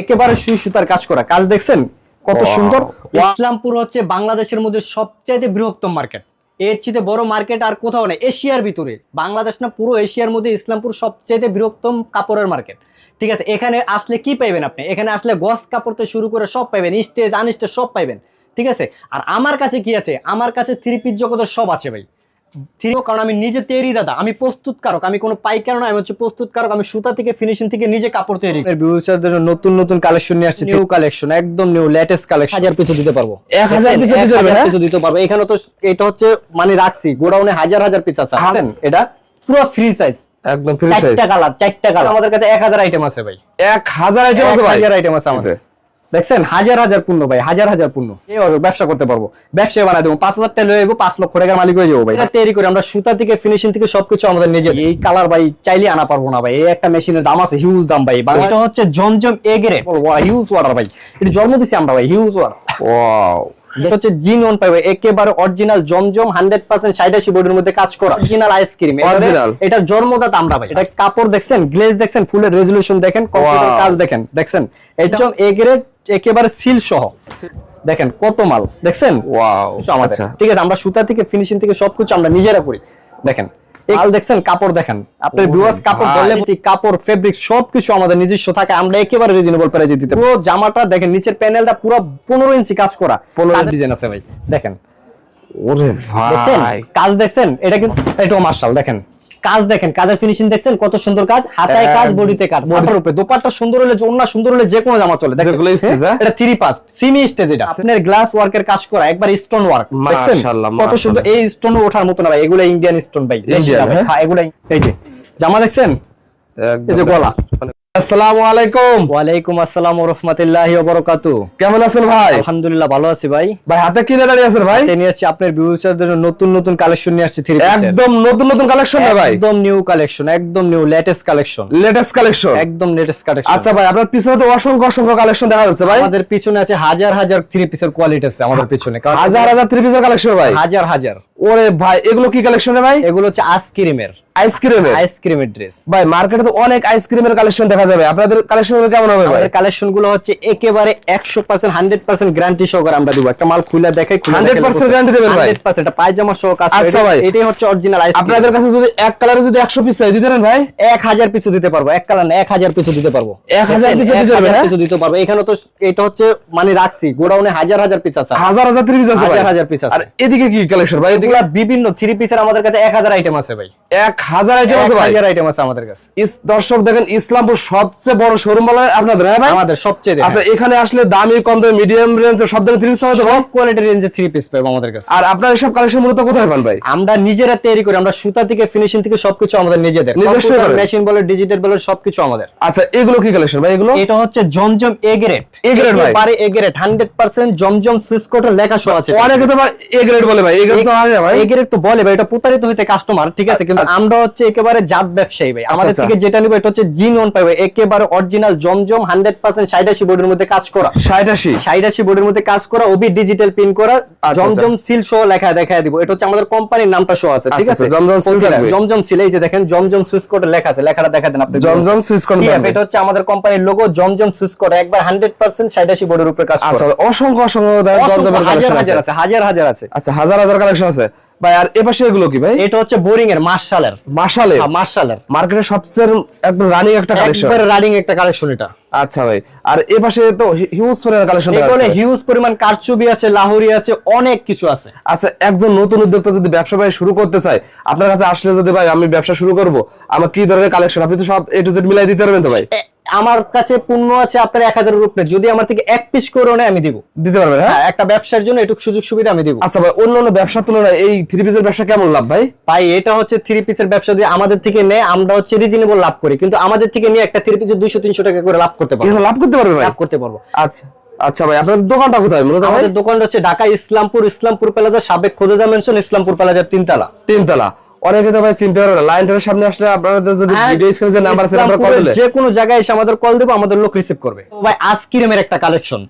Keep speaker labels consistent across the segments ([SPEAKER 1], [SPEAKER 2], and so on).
[SPEAKER 1] একেবারে সুই সুতার কাজ করা। কাজ দেখছেন? কত সুন্দর। ইসলামপুর হচ্ছে বাংলাদেশের মধ্যে সবচাইতে বৃহত্তম মার্কেট। এর চেয়ে বড় মার্কেট আর কোথাও নেই এশিয়ার ভিতরে। বাংলাদেশ না পুরো এশিয়ার মধ্যে ইসলামপুর সবচাইতে বৃহত্তম কাপড়ের মার্কেট। ঠিক আছে এখানে আসলে কি পাইবেন আপনি? এখানে আসলে গস কাপড় থেকে শুরু করে সব পাইবেন স্টেজ আনস্টেজ সব পাইবেন। ঠিক আছে? আর আমার কাছে কি আছে? আমার কাছে থ্রি পিস জগতের সব আছে ভাই। থ্রি কারণ আমি নিজে তৈরি দাদা। আমি প্রস্তুতকারক। আমি কোনো পাইকার নয় আমি হচ্ছে প্রস্তুতকারক। আমি সুতা থেকে ফিনিশিং থেকে নিজে কাপড় তৈরি করি। ভিউচারদের জন্য নতুন নতুন কালেকশন নিয়ে আসছে নিউ কালেকশন একদম নিউ লেটেস্ট কালেকশন হাজার পিছু দিতে পারব।
[SPEAKER 2] এক হাজার
[SPEAKER 1] দেখছেন?
[SPEAKER 2] piece
[SPEAKER 1] এক
[SPEAKER 2] দিতে পারবে,
[SPEAKER 1] হাজার
[SPEAKER 2] হ্যাঁ?
[SPEAKER 1] দিতে পারব। এখানে তো এটা হচ্ছে মানে রাখছি গোডাউনে হাজার হাজার পিস আছে। দেখছেন? এটা? পুরো ফ্রি সাইজ
[SPEAKER 2] একদম ফ্রি সাইজ
[SPEAKER 1] চারটা কালার চারটা কালার আমাদের কাছে এক হাজার আইটেম আছে ভাই।
[SPEAKER 2] এক হাজার আইটেম আছে ভাই।
[SPEAKER 1] হাজার আইটেম আছে আমাদের। দেখছেন? হাজার হাজার পূর্ণ ভাই হাজার হাজার পূর্ণ এই ব্যবসা করতে পারব। ব্যবসা বানাই দেবো পাঁচ হাজার টাকা হয়ে যাব পাঁচ লক্ষ টাকার মালিক হয়ে যাব ভাই। তৈরি করে আমরা সুতা থেকে ফিনিশিং থেকে সবকিছু আমাদের নিজে এই কালার ভাই চাইলে আনা পারব না ভাই। এই একটা মেশিনের দাম আছে হিউজ দাম ভাই। এটা হচ্ছে জমজম এ গ্রেড হিউজ ওয়াটার ভাই। এটা জন্ম দিছি আমরা ভাই হিউজ ওয়াটার
[SPEAKER 2] ওয়াও
[SPEAKER 1] এটা হচ্ছে জিন ওয়ান পাইবে একেবারে অরিজিনাল জমজম হান্ড্রেড পার্সেন্ট সাইডাসি বডির মধ্যে কাজ করা। Original ice cream. এটা জন্মদাতা আমরা ভাই। এটা কাপড় দেখছেন গ্লেজ দেখছেন ফুলের রেজুলেশন দেখেন কম্পিউটার কাজ দেখেন দেখছেন? এটা এ গ্রেড একেবারে সিল সহ। দেখেন কত মাল দেখছেন?
[SPEAKER 2] ওয়াও আচ্ছা।
[SPEAKER 1] ঠিক আছে আমরা সুতা থেকে ফিনিশিং থেকে সবকিছু আমরা নিজেরা করি। দেখেন মাল দেখছেন কাপড় দেখেন। আপনার
[SPEAKER 2] ওরে
[SPEAKER 1] ভিউয়ার্স কাপড় বললে কাপড় ফেব্রিক সবকিছু আমাদের নিজস্ব থাকে আমরা একেবারে রিজনেবল প্রাইসে দিতে পারি। জামাটা দেখেন নিচের প্যানেলটা পুরো পনেরো ইঞ্চি কাজ করা। পনেরো ডিজাইন আছে ভাই দেখেন।
[SPEAKER 2] ওরে
[SPEAKER 1] ভাই
[SPEAKER 2] ভাই।
[SPEAKER 1] কাজ দেখছেন? এটা কিন্তু এটাও মার্শাল দেখেন। কাজ দেখেন কাজের ফিনিশিং দেখছেন কত সুন্দর কাজ হাতায় কাজ বডিতে কাজ। বডির উপরে দোপাট্টা সুন্দর হলে ওন্না সুন্দর হলে যে কোনো জামা চলে।
[SPEAKER 2] স্টেজ, হ্যাঁ?
[SPEAKER 1] এটা থ্রি পাস সিমি স্টেজ এটা। আপনার গ্লাস ওয়ার্কের কাজ করা একবার স্টোন ওয়ার্ক দেখছেন?
[SPEAKER 2] মাশাআল্লাহ,
[SPEAKER 1] কত সুন্দর। এই স্টোন ওঠার মতো না ভাই এগুলো ইন্ডিয়ান স্টোন ভাই।
[SPEAKER 2] হ্যাঁ?
[SPEAKER 1] হ্যাঁ? এগুলো এই যে জামা দেখছেন? এই যে গলা।
[SPEAKER 2] আসসালামু আলাইকুম।
[SPEAKER 1] ওয়ালাইকুম আসসালাম ওয়া রাহমাতুল্লাহি
[SPEAKER 2] কেমন আছেন ভাই?
[SPEAKER 1] আলহামদুলিল্লাহ ভালো আছি ভাই।
[SPEAKER 2] ভাই হাতে কিনে দাঁড়িয়ে আছেন ভাই?
[SPEAKER 1] নিয়ে আসছি আপনার ভিউচারদের জন্য নতুন নতুন কালেকশন নিয়ে আসছি থ্রি
[SPEAKER 2] একদম নতুন নতুন কালেকশন না ভাই?
[SPEAKER 1] একদম নিউ কালেকশন একদম new latest collection
[SPEAKER 2] latest collection
[SPEAKER 1] একদম লেটেস্ট কালেকশন
[SPEAKER 2] আচ্ছা ভাই আপনার পিছনে তো অসংখ্য অসংখ্য কালেকশন দেখা যাচ্ছে ভাই।
[SPEAKER 1] আমাদের পিছনে আছে হাজার হাজার থ্রি পিসের কোয়ালিটি আছে আমাদের পিছনে।
[SPEAKER 2] হাজার হাজার থ্রি পিসের কালেকশন ভাই।
[SPEAKER 1] হাজার হাজার।
[SPEAKER 2] ওরে ভাই এগুলো কি কালেকশন ভাই?
[SPEAKER 1] এগুলো হচ্ছে আইসক্রিমের
[SPEAKER 2] আইসক্রিমের
[SPEAKER 1] আইসক্রিমের ড্রেস
[SPEAKER 2] ভাই মার্কেটে তো অনেক আইসক্রিমের কালেকশন দেখা যাবে। আপনাদের কালেকশন কেমন হবে ভাই?
[SPEAKER 1] কালেকশনগুলো হচ্ছে একেবারে একশো পার্সেন্ট হান্ড্রেড পার্সেন্ট গ্যারান্টি সহকারে আমরা দিব। একটা মাল খুলে দেখাই
[SPEAKER 2] 100% guarantee দেবেন ভাই?
[SPEAKER 1] পায়জামা সহ কাজ
[SPEAKER 2] আচ্ছা ভাই।
[SPEAKER 1] এটাই হচ্ছে অরিজিনাল
[SPEAKER 2] আপনাদের কাছে যদি এক কালারে যদি একশো পিস চাই দিতে পারেন ভাই?
[SPEAKER 1] এক হাজার পিছু দিতে পারব। এক কালার না এক হাজার পিছু দিতে পারব।
[SPEAKER 2] এক হাজার
[SPEAKER 1] দেখছেন?
[SPEAKER 2] দিতে পারবে, হ্যাঁ?
[SPEAKER 1] দিতে পারব। এখানে তো এটা হচ্ছে মানে রাখছি গোডাউনে হাজার হাজার পিস আছে।
[SPEAKER 2] হাজার হাজার পিস আছে
[SPEAKER 1] হাজার হাজার piece আছে।
[SPEAKER 2] আর এদিকে কি কালেকশন ভাই?
[SPEAKER 1] এগুলা বিভিন্ন থ্রি পিসের আমাদের কাছে এক হাজার আইটেম আছে ভাই।
[SPEAKER 2] এক হাজার আইটেম আছে ভাই।
[SPEAKER 1] হাজার আইটেম আছে আমাদের কাছে।
[SPEAKER 2] ইস- দর্শক দেখেন ইসলামপুর সবচেয়ে বড় শোরুম বলে আপনাদের হ্যাঁ ভাই?
[SPEAKER 1] আমাদের সবচেয়ে
[SPEAKER 2] আচ্ছা এখানে আসলে দামি কম দামি মিডিয়াম সব ধরনের থ্রি পিস
[SPEAKER 1] সব রেঞ্জে থ্রি পিস পাবো আমাদের কাছে।
[SPEAKER 2] আর আপনার এসব কালেকশন মূলত কোথায় পান ভাই?
[SPEAKER 1] আমরা নিজেরা তৈরি করি আমরা সুতা থেকে ফিনিশিং থেকে সবকিছু আমাদের নিজেদের। মেশিন বলে ডিজিটাল বলে সবকিছু আমাদের।
[SPEAKER 2] আচ্ছা এগুলো কি কালেকশন ভাই এগুলো?
[SPEAKER 1] এটা হচ্ছে জমজম এ গ্রেড
[SPEAKER 2] A grade ভাই?
[SPEAKER 1] পারে এ গ্রেড 100% জমজম সুইস কোটের লেখা সহ আছে।
[SPEAKER 2] অনেকে তো এ গ্রেড বলে ভাই এ গ্রেড তো না ভাই।
[SPEAKER 1] এ তো বলে ভাই এটা প্রতারিত হইতে কাস্টমার ঠিক আছে? কিন্তু আমরা হচ্ছে একেবারে জাত ব্যবসায়ী ভাই। আমাদের। থেকে যেটা নিব এটা হচ্ছে জিন ওয়ান পাইবে একেবারে অরিজিনাল জমজম 100% সাইডাসি বোর্ডের মধ্যে কাজ করা।
[SPEAKER 2] ষাট আশি
[SPEAKER 1] বোর্ডের মধ্যে কাজ করা ওবি ডিজিটাল পিন করা জমজম সিল সহ লেখা দেখায় দিব। এটা হচ্ছে আমাদের কোম্পানির নামটা সহ আছে ঠিক আছে?
[SPEAKER 2] জমজম seal
[SPEAKER 1] জমজম সিল এই যে দেখেন জমজম সুইচ কোড লেখা আছে লেখাটা দেখা দেন আপনি।
[SPEAKER 2] জমজম সুইচ কোড
[SPEAKER 1] এটা হচ্ছে আমাদের কোম্পানির লোগো জমজম সুইচ কোড একবার 100% সাইডাসি বোর্ডের উপরে কাজ
[SPEAKER 2] আচ্ছা
[SPEAKER 1] করা।
[SPEAKER 2] অসংখ্য অসংখ্য জমজমের কালেকশন আছে।
[SPEAKER 1] হাজার হাজার আছে।
[SPEAKER 2] আচ্ছা হাজার হাজার কালেকশন আছে। ভাই আর এপাশে এগুলো কি ভাই?
[SPEAKER 1] এটা হচ্ছে বোরিং এর মার্শালের।
[SPEAKER 2] মার্শালে
[SPEAKER 1] মার্শালের।
[SPEAKER 2] মার্কেটে সবচেয়ে একদম রানিং একটা কালেকশন
[SPEAKER 1] একবারে রানিং একটা কালেকশন এটা।
[SPEAKER 2] আচ্ছা ভাই আর এপাশে তো হিউজ পরিমাণ কালেকশন
[SPEAKER 1] এগুলো হিউজ পরিমাণ কারচুবি আছে লাহোরি আছে অনেক কিছু আছে।
[SPEAKER 2] আচ্ছা একজন নতুন উদ্যোক্তা যদি ব্যবসা ভাই শুরু করতে চায় আপনার কাছে আসলে যদি ভাই আমি ব্যবসা শুরু করব আমার কি ধরনের কালেকশন আপনি তো সব এ টু জেড মিলাই দিতে পারবেন তো ভাই?
[SPEAKER 1] এ- আমার কাছে পণ্য আছে আপনার এক হাজারের উপরে। যদি আমার থেকে এক পিস করে নেয় আমি দিব।
[SPEAKER 2] দিতে পারবেন হ্যাঁ?
[SPEAKER 1] হ্যাঁ একটা ব্যবসার জন্য এটুকু সুযোগ সুবিধা আমি দিব।
[SPEAKER 2] আচ্ছা ভাই অন্য অন্য ব্যবসার তুলনায় এই থ্রি পিসের ব্যবসা কেমন লাভ ভাই?
[SPEAKER 1] ভাই এটা হচ্ছে থ্রি পিসের ব্যবসা দিয়ে আমাদের থেকে নেয় আমরা হচ্ছে রিজনেবল লাভ করি। কিন্তু আমাদের থেকে নিয়ে একটা থ্রি পিসের দুইশো তিনশো টাকা করে লাভ করতে পারব।
[SPEAKER 2] লাভ করতে পারবে
[SPEAKER 1] লাভ করতে পারব।
[SPEAKER 2] আচ্ছা আচ্ছা ভাই আপনাদের দোকানটা কোথায় মূলত
[SPEAKER 1] আমাদের দোকানটা হচ্ছে ঢাকা ইসলামপুর ইসলামপুর প্লাজা সাবেক খোদেজা মেনশন ইসলামপুর প্লাজার তিনতলা।
[SPEAKER 2] তিনতলা। অনেকে তো ভাই চিনতে পারবে না। লাইনটার সামনে আসলে আপনাদের যদি
[SPEAKER 1] হ্যাঁ,
[SPEAKER 2] ভিডিও স্ক্রিনে যে নাম্বার আছে আপনারা কল দিলে।
[SPEAKER 1] যে কোনো জায়গায় এসে আমাদের কল দেবো আমাদের লোক রিসিভ করবে। ভাই আইসক্রিমের একটা কালেকশন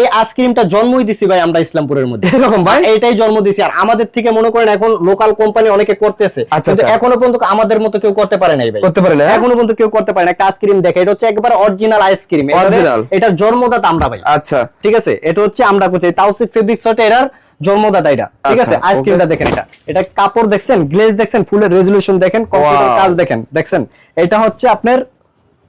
[SPEAKER 1] এই আইসক্রিমটা জন্মই দিছি ভাই আমরা ইসলামপুরের মধ্যে।
[SPEAKER 2] এরকম ভাই?
[SPEAKER 1] এইটাই জন্ম দিছি। আর আমাদের থেকে মনে করেন এখন লোকাল কোম্পানি অনেকে করতেছে।
[SPEAKER 2] আচ্ছা,
[SPEAKER 1] কিন্তু
[SPEAKER 2] আচ্ছা।
[SPEAKER 1] এখনও পর্যন্ত আমাদের মতো কেউ করতে পারে নাই ভাই।
[SPEAKER 2] করতে পারে না
[SPEAKER 1] এখনও পর্যন্ত কেউ করতে পারে না একটা আইসক্রিম দেখে এটা হচ্ছে একবার অরিজিনাল আইসক্রিম
[SPEAKER 2] Original?
[SPEAKER 1] এটা জন্মদাতা আমরা ভাই।
[SPEAKER 2] আচ্ছা।
[SPEAKER 1] ঠিক আছে? এটা হচ্ছে আমরা করছি। তাওসিফ ফেব্রিক শর্ট এরার জন্মদাতা এটা। ঠিক আছে?
[SPEAKER 2] আচ্ছা,
[SPEAKER 1] আইসক্রিমটা দেখেন এটা। এটা কাপড় দেখছেন গ্লেজ দেখছেন ফুলের রেজলিউশন দেখেন কম্পিউটার কাজ দেখেন দেখছেন? এটা হচ্ছে আপনার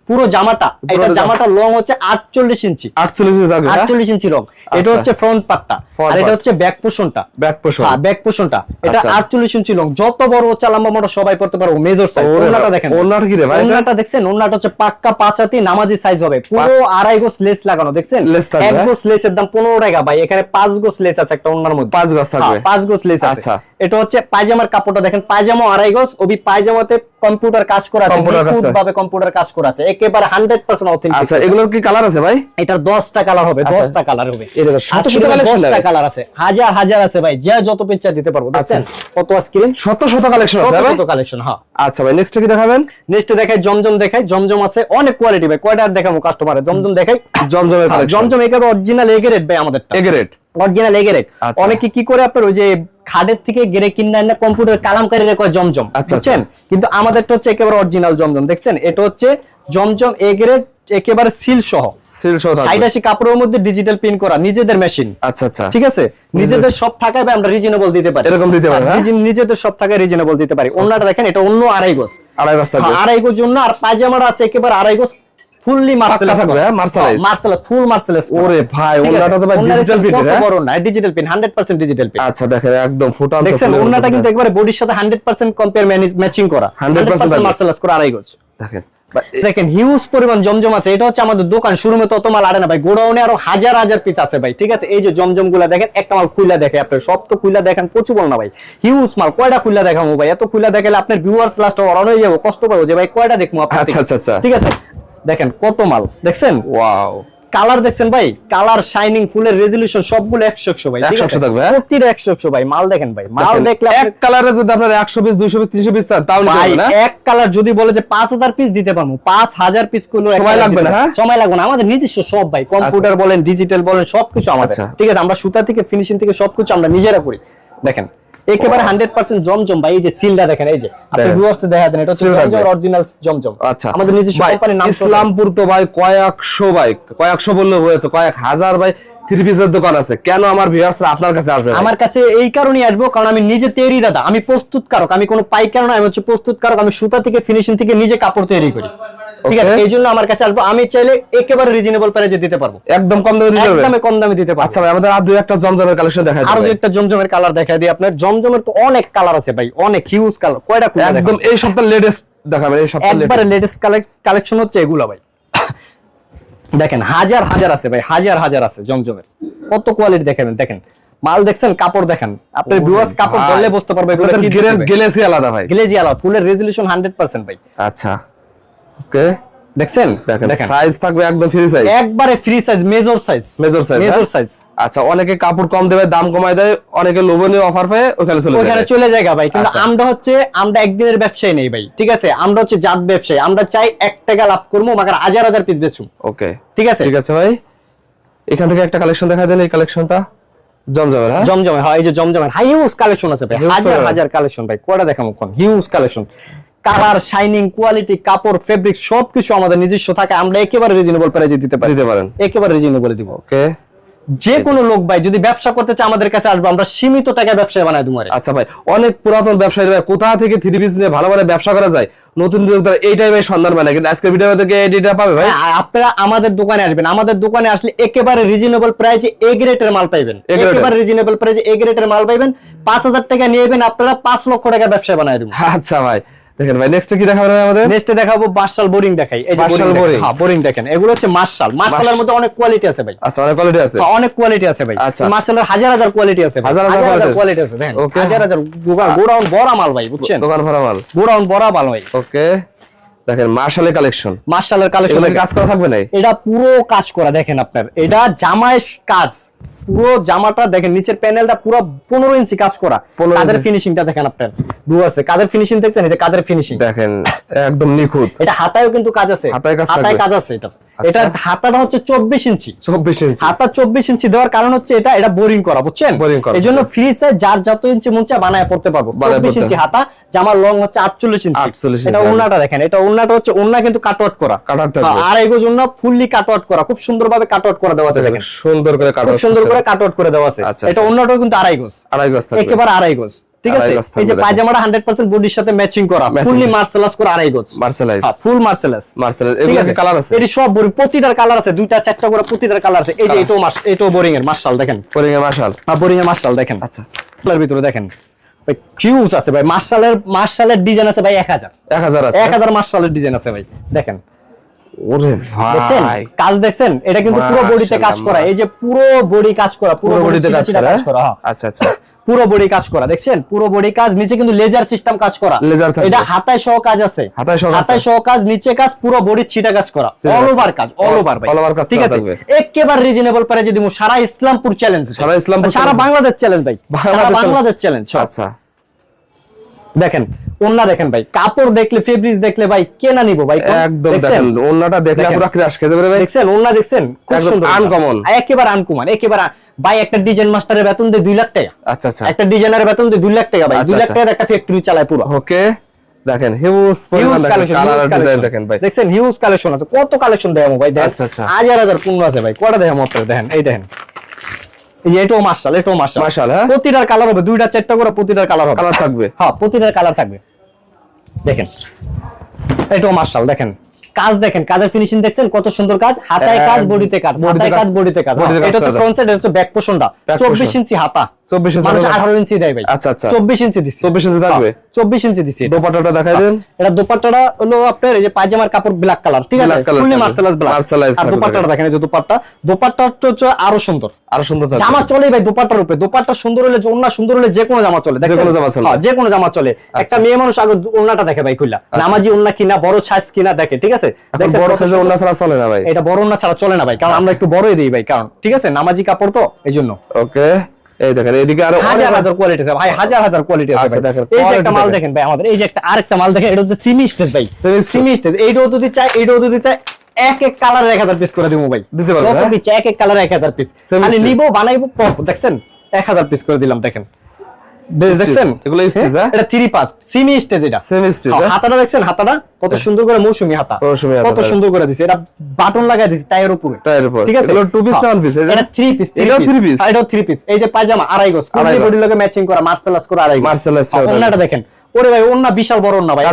[SPEAKER 1] পুরো জামাটা এটা জামাটা লং হচ্ছে আটচল্লিশ ইঞ্চি।
[SPEAKER 2] আটচল্লিশ থাকবে
[SPEAKER 1] আটচল্লিশ ইঞ্চি লং এটা
[SPEAKER 2] আচ্ছা।
[SPEAKER 1] হচ্ছে ফ্রন্ট পার্টটা আর এটা হচ্ছে ব্যাক পোষণটা
[SPEAKER 2] ব্যাক পোষণ
[SPEAKER 1] হ্যাঁ ব্যাক পোষণটা এটা
[SPEAKER 2] আচ্ছা।
[SPEAKER 1] আটচল্লিশ ইঞ্চি লং যত বড় হচ্ছে লম্বা মোটা সবাই পড়তে পারব। মেজর সাইজ ওনাটা দেখেন।
[SPEAKER 2] ওড়নাটা কি রে ভাই? এটা?
[SPEAKER 1] ওনাটা দেখছেন? ওনাটা হচ্ছে পাক্কা পাঁচ হাতি নামাজি সাইজ হবে। পুরো আড়াই গোছ লেস লাগানো দেখছেন? এক
[SPEAKER 2] হ্যাঁ?
[SPEAKER 1] গোছ লেসের দাম পনেরো টাকা ভাই। এখানে পাঁচ গোছ লেস আছে একটা ওনার মধ্যে।
[SPEAKER 2] পাঁচ গজ থাকবে।
[SPEAKER 1] হ্যাঁ, পাঁচ গোছ লেস আছে।
[SPEAKER 2] আচ্ছা।
[SPEAKER 1] এটা হচ্ছে পায়জামার কাপড়টা দেখেন পায়জামা আড়াই গোছ ওবি পায়জামাতে কম্পিউটার কাজ করা আছে
[SPEAKER 2] কম্পিউটার কাজ করা।
[SPEAKER 1] ভাবে কম্পিউটার কাজ করা আছে। একেবারে হান্ড্রেড পার্সেন্ট
[SPEAKER 2] আচ্ছা এগুলোর কি কালার আছে ভাই?
[SPEAKER 1] এটার দশটা কালার হবে
[SPEAKER 2] আচ্ছা।
[SPEAKER 1] দশটা কালার হবে।
[SPEAKER 2] শত শত collection
[SPEAKER 1] দশটা কালার আছে। হাজার হাজার আছে ভাই যা যত পিকচার দিতে পারব দেখছেন? কত স্ক্রিন
[SPEAKER 2] শত শত কালেকশন আছে ভাই?
[SPEAKER 1] কত কালেকশন হ্যাঁ।
[SPEAKER 2] আচ্ছা ভাই নেক্সট কি দেখাবেন?
[SPEAKER 1] নেক্সট দেখাই জমজম দেখাই। জমজম আছে অনেক কোয়ালিটি ভাই। কয়টা আর দেখাবো কাস্টমারে জমজম দেখাই।
[SPEAKER 2] জমজমের
[SPEAKER 1] হ্যাঁ, জমজম একেবারে অরিজিনাল এগেরেট ভাই আমাদেরটা।
[SPEAKER 2] এগ্রেড
[SPEAKER 1] অরিজিনাল এগেরেট
[SPEAKER 2] আচ্ছা।
[SPEAKER 1] অনেকে কি করে আপনার ওই যে খাদের থেকে গেরে কিনে না কম্পিউটার কালামকারীরা কয় জমজম
[SPEAKER 2] আচ্ছা,
[SPEAKER 1] বুঝছেন? কিন্তু আমাদেরটা হচ্ছে একেবারে অরিজিনাল জমজম দেখছেন? এটা হচ্ছে জমজম এগেরেট একেবারে সিল সহ।
[SPEAKER 2] সিল সহ থাকবে।
[SPEAKER 1] সাইডাসি কাপড়ের মধ্যে ডিজিটাল প্রিন্ট করা নিজেদের মেশিন
[SPEAKER 2] আচ্ছা আচ্ছা।
[SPEAKER 1] ঠিক আছে? নিজেদের সব ভাই আমরা রিজনেবল দিতে পারি।
[SPEAKER 2] এরকম দিতে পারেন,
[SPEAKER 1] হ্যাঁ? নিজেদের সব টাকায় রিজনেবল দিতে পারি। অন্যটা দেখেন এটা অন্য আড়াই গোছ
[SPEAKER 2] আড়াই গজ
[SPEAKER 1] আড়াই গোছ জন্য আর পায়জামাটা আছে একেবারে আড়াই গোছ ফুললি মার্সেলাস
[SPEAKER 2] হ্যাঁ,
[SPEAKER 1] মার্সেলাস ফুল মার্সেলাস
[SPEAKER 2] ওরে ভাই ওনাটা তো ভাই ডিজিটাল প্রিন্ট হ্যাঁ?
[SPEAKER 1] বড়? না ডিজিটাল পিন 100% ডিজিটাল
[SPEAKER 2] আচ্ছা দেখেন একদম ফুটান
[SPEAKER 1] ওন্নাটা কিন্তু একবারে বডির সাথে 100% কম্পেয়ার ম্যাচিং করা।
[SPEAKER 2] 100%
[SPEAKER 1] 100% মার্সেলাস করা আড়াই গোছ
[SPEAKER 2] দেখেন
[SPEAKER 1] দেখেন হিউজ পরিমাণ জমজম আছে। এটা হচ্ছে আমাদের দোকান শুরু মতো অত মাল আড়ে না ভাই। গোডাউনে আরও হাজার হাজার পিস আছে ভাই ঠিক আছে? এই যে জমজমগুলা দেখেন একটা মাল খুইলা দেখে আপনি সব তো খুইলা দেখেন প্রচুর বল না ভাই? হিউজ মাল কয়টা খুইলা দেখাবো ভাই? এত খুইলা দেখালে আপনার ভিউয়ার্স লাস্ট অরান হয়ে যাব কষ্ট পাবো যে ভাই কয়টা দেখব
[SPEAKER 2] আচ্ছা। আচ্ছা, আচ্ছা।
[SPEAKER 1] ঠিক আছে? দেখেন কত মাল দেখছেন?
[SPEAKER 2] ওয়াও
[SPEAKER 1] কালার দেখছেন ভাই? কালার শাইনিং ফুলের রেজলিউশন সবগুলো একশো একশো ভাই
[SPEAKER 2] 100 থাকবে, হ্যাঁ?
[SPEAKER 1] প্রতিটা একশো একশো ভাই মাল দেখেন ভাই মাল দেখলে
[SPEAKER 2] এক কালারে যদি আপনার 100 পিস 200 পিস 300 পিস নিতে
[SPEAKER 1] ভাই এক কালার যদি বলে যে পাঁচ হাজার পিস দিতে পারব পাঁচ হাজার পিস এক
[SPEAKER 2] সময় লাগবে না, হ্যাঁ?
[SPEAKER 1] সময় লাগবে না আমাদের নিজস্ব সব ভাই কম্পিউটার বলেন ডিজিটাল বলেন সবকিছু আমাদের।
[SPEAKER 2] আচ্ছা।
[SPEAKER 1] ঠিক আছে আমরা সুতা থেকে ফিনিশিং থেকে সবকিছু আমরা নিজেরা করি। দেখেন একেবারে হান্ড্রেড পার্সেন্ট জমজম ভাই এই যে সিলটা দেখেন এই যে আপনি। দেখা দেন এটা হচ্ছে জমজম অরিজিনাল জমজম।
[SPEAKER 2] আচ্ছা।
[SPEAKER 1] আমাদের নিজস্ব কোম্পানির নাম
[SPEAKER 2] ইসলামপুর তো ভাই কয়েকশো ভাই কয়েকশো বললে হয়েছে কয়েক হাজার ভাই থ্রি পিসের দোকান আছে। কেন আমার ভিউয়ার্সরা আপনার কাছে আসবে
[SPEAKER 1] আমার কাছে এই কারণেই আসব কারণ আমি নিজে তৈরি দাদা আমি প্রস্তুতকারক আমি কোনো পাইকার না আমি হচ্ছে প্রস্তুতকারক আমি সুতা থেকে ফিনিশিং থেকে নিজে কাপড় তৈরি করি। ঠিক আছে. এই জন্য আমার কাছে আসব। আমি চাইলে একেবারে রিজনেবল প্রাইসে দিতে পারব।
[SPEAKER 2] একদম কম দামে দিতে?
[SPEAKER 1] একদমে কম দামে দিতে পারব।
[SPEAKER 2] আচ্ছা ভাই আমাদের আর দুই একটা জমজমের কালেকশন দেখাই
[SPEAKER 1] আরও
[SPEAKER 2] ভাই।
[SPEAKER 1] একটা জমজমের কালার দেখা দিই আপনার। জমজমের তো অনেক কালার আছে ভাই অনেক হিউজ কালার কয়টা
[SPEAKER 2] একদম এই সপ্তাহ লেটেস্ট দেখাবেন এই সপ্তাহ
[SPEAKER 1] একবারে লেটেস্ট কালেকশন হচ্ছে এগুলা ভাই। দেখেন হাজার হাজার আছে ভাই হাজার হাজার আছে জমজমের। কত কোয়ালিটি দেখেন দেখেন। মাল দেখছেন কাপড় দেখেন। আপনার ভিউয়ার্স কাপড়। ধরলে বুঝতে পারবে এগুলো কি
[SPEAKER 2] গেলেন আলাদা ভাই।
[SPEAKER 1] গ্লেজি আলাদা ফুলের হান্ড্রেড পার্সেন্ট ভাই।
[SPEAKER 2] আচ্ছা। ওকে।
[SPEAKER 1] দেখছেন?
[SPEAKER 2] দেখেন সাইজ থাকবে একদম ফ্রি সাইজ
[SPEAKER 1] একবারে free size major size
[SPEAKER 2] Major size,
[SPEAKER 1] major
[SPEAKER 2] হ্যাঁ?
[SPEAKER 1] সাইজ
[SPEAKER 2] আচ্ছা অনেকে কাপড় কম দেবে দাম কমায় দেয় অনেকে লোভনীয় অফার পেয়ে ওখানে চলে
[SPEAKER 1] ওখানে চলে যায় ভাই কিন্তু
[SPEAKER 2] আচ্ছা।
[SPEAKER 1] আমরা হচ্ছে আমরা একদিনের ব্যবসায়ী নেই ভাই ঠিক আছে? আমরা হচ্ছে জাত ব্যবসায়ী আমরা চাই এক টাকা লাভ করব মাগার হাজার হাজার পিস বেচুম।
[SPEAKER 2] ওকে।
[SPEAKER 1] ঠিক আছে?
[SPEAKER 2] ঠিক আছে ভাই। এখান থেকে একটা কালেকশন দেখা দেন এই কালেকশনটা জমজমের হ্যাঁ?
[SPEAKER 1] জমজমের হয় এই যে জমজমের হিউজ কালেকশন আছে ভাই হাজার হাজার কালেকশন ভাই কয়টা দেখাবো কোন? Huge collection colour shining quality কাপড় ফেব্রিক সবকিছু আমাদের নিজস্ব থাকে। আমরা একেবারে রিজনেবল প্রাইসে দিতে পারি।
[SPEAKER 2] দিতে পারেন।
[SPEAKER 1] একেবারে রিজনেবল দিব।
[SPEAKER 2] ওকে।
[SPEAKER 1] যে কোনো লোক ভাই যদি ব্যবসা করতে চায় আমাদের কাছে আসবে। আমরা সীমিত টাকায় ব্যবসা বানাই তোমার
[SPEAKER 2] আচ্ছা ভাই অনেক পুরাতন ব্যবসায়ী ভাই কোথা থেকে থ্রি পিস নিয়ে ভালো ভালো ব্যবসা করা যায়? নতুন উদ্যোক্তারা এই টাইপের সন্ধান পায় না। কিন্তু আজকের ভিডিও থেকে এই ডিটা পাবে ভাই?
[SPEAKER 1] হ্যাঁ, আপনারা আমাদের দোকানে আসবেন। আমাদের দোকানে আসলে একেবারে রিজনেবল প্রাইসে এ গ্রেডের মাল পাইবেন। একেবারে রিজনেবল প্রাইসে এ গ্রেডের মাল পাইবেন। পাঁচ হাজার টাকা নিয়ে আপনারা পাঁচ লক্ষ টাকা ব্যবসা বানাই দেবেন
[SPEAKER 2] আচ্ছা ভাই। দেখেন ভাই নেক্সট কি দেখাবেন ভাই আমাদের?
[SPEAKER 1] নেক্সটে দেখাবো মার্শাল বোরিং দেখাই। এই যে বোরিং হ্যাঁ বোরিং দেখেন। এগুলো হচ্ছে মার্শাল মার্শালের মধ্যে অনেক কোয়ালিটি আছে ভাই।
[SPEAKER 2] আচ্ছা অনেক কোয়ালিটি আছে।
[SPEAKER 1] হ্যাঁ, অনেক কোয়ালিটি আছে ভাই।
[SPEAKER 2] আচ্ছা।
[SPEAKER 1] মার্শালের হাজার হাজার কোয়ালিটি আছে
[SPEAKER 2] হাজার হাজার
[SPEAKER 1] কোয়ালিটি আছে। দেখেন. হাজার হাজার গোডাউন বড় মাল ভাই বুঝছেন?
[SPEAKER 2] দোকান ভরা মাল
[SPEAKER 1] গোডাউন বড় মাল ভাই।
[SPEAKER 2] ওকে দেখেন মার্শালের কালেকশন
[SPEAKER 1] মার্শালের কালেকশন
[SPEAKER 2] কাজ করা থাকবে না
[SPEAKER 1] এটা পুরো কাজ করা দেখেন আপনার। এটা জামাই কাজ। পুরো জামাটা দেখেন নিচের প্যানেলটা পুরো পনেরো ইঞ্চি কাজ করা।
[SPEAKER 2] 15
[SPEAKER 1] কাদের। ফিনিশিংটা দেখেন আপনার? দু আছে। কাদের ফিনিশিং দেখছেন? এই যে কাদের ফিনিশিং
[SPEAKER 2] দেখেন একদম নিখুঁত।
[SPEAKER 1] এটা হাতায়ও কিন্তু কাজ আছে।
[SPEAKER 2] হাতায় কাজ
[SPEAKER 1] আছে এটা। এটা হাতাটা হচ্ছে চব্বিশ ইঞ্চি।
[SPEAKER 2] চব্বিশ ইঞ্চি।
[SPEAKER 1] হাতা চব্বিশ ইঞ্চি দেওয়ার কারণ হচ্ছে এটা এটা বোরিং করা বুঝছেন?
[SPEAKER 2] Boring করা।
[SPEAKER 1] এই জন্য ফ্রিজে যার যত ইঞ্চি মন চায় বানায় পড়তে পারব। চব্বিশ ইঞ্চি হাতা জামার লং হচ্ছে আটচল্লিশ ইঞ্চি।
[SPEAKER 2] 48 ইঞ্চি,
[SPEAKER 1] এটা
[SPEAKER 2] হ্যাঁ।
[SPEAKER 1] দেখেন এটা ওন্নাটা হচ্ছে ওন্না কিন্তু কাট আউট করা।
[SPEAKER 2] থাকবে।
[SPEAKER 1] আর এগো জন্য ফুললি কাট আউট করা খুব সুন্দর ভাবে কাট আউট করা দেওয়া আছে দেখেন।
[SPEAKER 2] সুন্দর করে কাটা
[SPEAKER 1] খুব সুন্দর করে কাট আউট করে দেওয়া আছে।
[SPEAKER 2] আচ্ছা,
[SPEAKER 1] এটা
[SPEAKER 2] আচ্ছা।
[SPEAKER 1] কিন্তু আড়াই গোজ।
[SPEAKER 2] আড়াই গজ থাকবে।
[SPEAKER 1] একেবারে আড়াই গোজ। ঠিক আছে? এই যে পায়জামাটা হান্ড্রেড পার্সেন্ট বডির সাথে ম্যাচিং করা ফুললি মার্সেলাস করে। আড়াই গোজ।
[SPEAKER 2] মার্সেলাইজ
[SPEAKER 1] ফুল মার্সেলাস
[SPEAKER 2] মার্সেলাইজ
[SPEAKER 1] ঠিক
[SPEAKER 2] এগুলো
[SPEAKER 1] আছে?
[SPEAKER 2] কালার আছে।
[SPEAKER 1] এটি সব বোরিং প্রতিটার কালার আছে দুইটা চারটা করে প্রতিটার কালার আছে। এই যে এটাও মাস এটাও বোরিং এর মার্শাল দেখেন।
[SPEAKER 2] পরিং এর মাশাল
[SPEAKER 1] বোরিং এর মার্শাল দেখেন।
[SPEAKER 2] আচ্ছা।
[SPEAKER 1] কালার ভিতরে দেখেন। ভাই কিউজ আছে ভাই। মার্শালের মার্শালের ডিজাইন আছে ভাই এক হাজার।
[SPEAKER 2] এক হাজার আছে।
[SPEAKER 1] এক হাজার মার্শালের ডিজাইন আছে ভাই দেখেন।
[SPEAKER 2] ওরে ভাই।
[SPEAKER 1] কাজ দেখছেন? এটা কিন্তু পুরো বডিতে কাজ করা। এই যে পুরো বডি কাজ করা
[SPEAKER 2] পুরো বডিতে কাজ করা
[SPEAKER 1] করা হ্যাঁ।
[SPEAKER 2] আচ্ছা আচ্ছা।
[SPEAKER 1] পুরো বডি কাজ করা দেখছেন? পুরো বডি কাজ নিচে কিন্তু লেজার সিস্টেম কাজ করা।
[SPEAKER 2] লেজার।
[SPEAKER 1] এটা হাতায় সহ কাজ আছে।
[SPEAKER 2] হাতায় সহ কাজ
[SPEAKER 1] হাতায় সহ কাজ নিচে কাজ পুরো বডি ছিটা কাজ করা। অল। ওভার কাজ অল ওভার ভাই।
[SPEAKER 2] অল ওভার কাজ
[SPEAKER 1] ঠিক আছে। একেবারে রিজনেবল প্রাইসে যদি সারা ইসলামপুর চ্যালেঞ্জ
[SPEAKER 2] সারা ইসলামপুর
[SPEAKER 1] সারা বাংলাদেশ চ্যালেঞ্জ ভাই। সারা
[SPEAKER 2] বাংলাদেশ
[SPEAKER 1] চ্যালেঞ্জ
[SPEAKER 2] আচ্ছা।
[SPEAKER 1] দেখেন ওন্না দেখেন ভাই কাপড় দেখলে ফেব্রিক্স দেখলে ভাই কেনা নিব ভাই
[SPEAKER 2] একদম
[SPEAKER 1] দেখছেন?
[SPEAKER 2] দেখেন ওন্নাটা দেখলে পুরো ক্রাশ খেয়ে যাবে ভাই।
[SPEAKER 1] দেখছেন ওন্না দেখছেন? খুব সুন্দর
[SPEAKER 2] uncommon।
[SPEAKER 1] একেবারে আনকমন একেবারে ভাই একটা ডিজাইন মাস্টারের বেতন দেয় দুই লাখ টাকা।
[SPEAKER 2] আচ্ছা আচ্ছা।
[SPEAKER 1] একটা ডিজাইনারের বেতন দেয় দুই লাখ টাকা ভাই
[SPEAKER 2] আচ্ছা,
[SPEAKER 1] দুই লাখ
[SPEAKER 2] আচ্ছা।
[SPEAKER 1] টাকার একটা ফ্যাক্টরি চালায় পুরো।
[SPEAKER 2] ওকে দেখেন হিউজ
[SPEAKER 1] কালেকশন
[SPEAKER 2] কালার ডিজাইন দেখেন ভাই।
[SPEAKER 1] দেখছেন হিউজ কালেকশন আছে কত কালেকশন দেখাবো ভাই দেখেন।
[SPEAKER 2] আচ্ছা, আচ্ছা।
[SPEAKER 1] হাজার হাজার পূর্ণ আছে ভাই কটা দেখাবো আপনারা দেখেন এই দেখেন। যে এটাও মার্শাল এটাও মার্শাল
[SPEAKER 2] মাশাল হ্যাঁ?
[SPEAKER 1] প্রতিটার কালার হবে দুইটা চারটা করে প্রতিটার কালার হবে।
[SPEAKER 2] কালার থাকবে।
[SPEAKER 1] হ্যাঁ প্রতিটার কালার থাকবে। দেখেন এটাও মার্শাল দেখেন। কাজ দেখেন কাজের ফিনিশিং দেখছেন কত সুন্দর কাজ হাতায় কাজ বডিতে কাজ হাতায়
[SPEAKER 2] কাজ,
[SPEAKER 1] বডিতে কাজ। হ্যাঁ, এটা হচ্ছে ফ্রন্ট সাইড এটা হচ্ছে ব্যাক পোর্শনটা 24 ইঞ্চি হাতা।
[SPEAKER 2] 24 ইঞ্চি
[SPEAKER 1] মানুষ 18 ইঞ্চি দেয় ভাই।
[SPEAKER 2] আচ্ছা, আচ্ছা।
[SPEAKER 1] 24 ইঞ্চি দিচ্ছে।
[SPEAKER 2] 24 ইঞ্চি থাকবে?
[SPEAKER 1] 24 ইঞ্চি এটা।
[SPEAKER 2] দোপাট্টাটা দেখাই দেন।
[SPEAKER 1] এটা দোপাট্টাটা হলো আপনার এই যে পায়জামার কাপড় ব্ল্যাক কালার ঠিক আছে? ফুললি
[SPEAKER 2] থাকবে।
[SPEAKER 1] ব্ল্যাক
[SPEAKER 2] Mercerized
[SPEAKER 1] আর দোপাট্টাটা দেখেন এই যে দোপাট্টা। দোপাট্টাটা হচ্ছে আরও সুন্দর।
[SPEAKER 2] আরও সুন্দর থাকবে।
[SPEAKER 1] জামা চলে ভাই দোপাট্টার উপরে। দোপাট্টা সুন্দর হলে ওন্না সুন্দর হলে যে কোনো জামা চলে। দেখছেন?
[SPEAKER 2] কোনো জামা চলে।
[SPEAKER 1] হ্যাঁ, যে কোনো জামা চলে। একটা মেয়ে মানুষ আগে ওন্নাটা দেখে ভাই খুললা। নামাজি ওন্না কিনা বড় সাইজ কিনা দেখে ঠিক আছে?
[SPEAKER 2] এখন
[SPEAKER 1] দেখছেন
[SPEAKER 2] বড় সাইজের ওন্না ছাড়া চলে না ভাই।
[SPEAKER 1] এটা বড় ওন্না ছাড়া চলে না ভাই কারণ আমরা একটু বড়ই দিই ভাই কারণ ঠিক আছে? নামাজি কাপড় তো এই জন্য।
[SPEAKER 2] ওকে এই দেখেন এইদিকে আরও
[SPEAKER 1] হাজার হাজার কোয়ালিটি আছে ভাই হাজার হাজার কোয়ালিটি আছে
[SPEAKER 2] আচ্ছা, দেখেন,
[SPEAKER 1] এই যে একটা মাল
[SPEAKER 2] দেখেন।
[SPEAKER 1] দেখেন ভাই আমাদের এই যে একটা আরেকটা মাল দেখেন এটা হচ্ছে সিমি স্টেজ ভাই। সিমি স্টেজ এইটাও যদি চাই এইটাও যদি চাই এক এক কালার এক হাজার পিস করে দিব ভাই।
[SPEAKER 2] দিতে পারবেন,
[SPEAKER 1] যত
[SPEAKER 2] হ্যাঁ?
[SPEAKER 1] পিস এক এক কালার এক হাজার পিস
[SPEAKER 2] stage।
[SPEAKER 1] নিবো বানাইবো দেখছেন? এক হাজার পিস করে দিলাম দেখেন। ড্রেস দেখছেন
[SPEAKER 2] এগুলো stage, হ্যাঁ?
[SPEAKER 1] এটা থ্রি পাস সিমি স্টেজ এটা.
[SPEAKER 2] Semi stage,
[SPEAKER 1] হ্যাঁ,
[SPEAKER 2] হ্যাঁ?
[SPEAKER 1] হাতাটা দেখছেন? হাতাটা? কত সুন্দর করে মৌসুমি হাতা।
[SPEAKER 2] মৌসুমী
[SPEAKER 1] কত
[SPEAKER 2] হ্যাঁ।
[SPEAKER 1] সুন্দর করে দিছে। এটা বাটন লাগাই দিছে টায়ার উপরে।
[SPEAKER 2] টায়ারের উপর।
[SPEAKER 1] ঠিক আছে?
[SPEAKER 2] এগুলো না পিস? এটা-
[SPEAKER 1] এটা থ্রি পিস
[SPEAKER 2] three piece?
[SPEAKER 1] এটাও থ্রি পিস এই যে পায়জামা আড়াই গজ। বডির লগে ম্যাচিং করা মার্শালাস করে আড়াই গজ।
[SPEAKER 2] Marcellus
[SPEAKER 1] হ্যাঁ, দেখেন। ওরে ভাই ওন্না বিশাল বড় ওন্না ভাই?